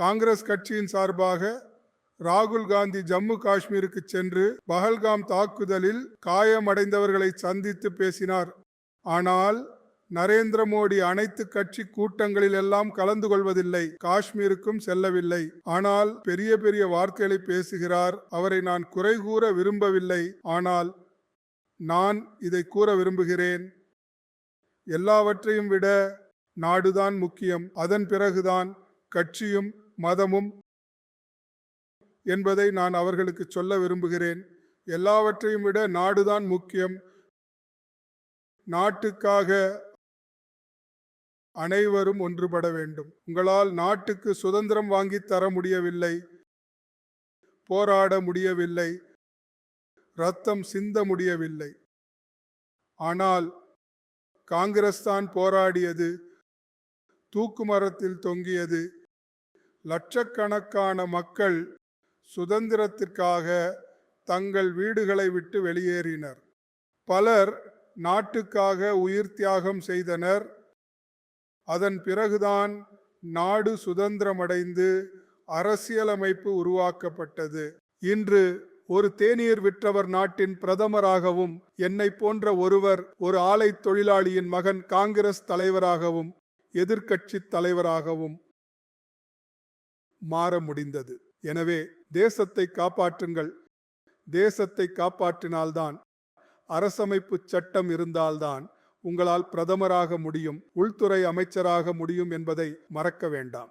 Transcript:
காங்கிரஸ் கட்சியின் சார்பாக ராகுல் காந்தி ஜம்மு காஷ்மீருக்கு சென்று பஹல்காம் தாக்குதலில் காயமடைந்தவர்களை சந்தித்து பேசினார். ஆனால் நரேந்திர மோடி அனைத்து கட்சி கூட்டங்களில் எல்லாம் கலந்து கொள்வதில்லை காஷ்மீருக்கும் செல்லவில்லை. ஆனால் பெரிய பெரிய வார்த்தைகளை பேசுகிறார் அவரை நான் குறை கூற விரும்பவில்லை. ஆனால் நான் இதை கூற விரும்புகிறேன். எல்லாவற்றையும் விட நாடுதான் முக்கியம். அதன் பிறகுதான் கட்சியும் மதமும் என்பதை நான் அவர்களுக்கு சொல்ல விரும்புகிறேன். எல்லாவற்றையும் விட நாடுதான் முக்கியம். நாட்டுக்காக அனைவரும் ஒன்றுபட வேண்டும். உங்களால் நாட்டுக்கு சுதந்திரம் வாங்கி தர முடியவில்லை. போராட முடியவில்லை. ரத்தம் சிந்த முடியவில்லை. ஆனால் காங்கிரஸ் தான் போராடியது. தூக்கு மரத்தில் தொங்கியது. லட்சக்கணக்கான மக்கள் சுதந்திரத்திற்காக தங்கள் வீடுகளை விட்டு வெளியேறினர். பலர் நாட்டுக்காக உயிர் தியாகம் செய்தனர். அதன் பிறகுதான் நாடு சுதந்திரமடைந்து அரசியலமைப்பு உருவாக்கப்பட்டது. இன்று ஒரு தேநீர் விற்றவர் நாட்டின் பிரதமராகவும் என்னை போன்ற ஒருவர் ஒரு ஆலை தொழிலாளியின் மகன் காங்கிரஸ் தலைவராகவும் எதிர்க்கட்சி தலைவராகவும் மாற முடிந்தது. எனவே தேசத்தை காப்பாற்றுங்கள். தேசத்தை காப்பாற்றினால்தான் அரசமைப்பு சட்டம் இருந்தால்தான் உங்களால் பிரதமராக முடியும் உள்துறை அமைச்சராக முடியும் என்பதை மறக்க வேண்டாம்.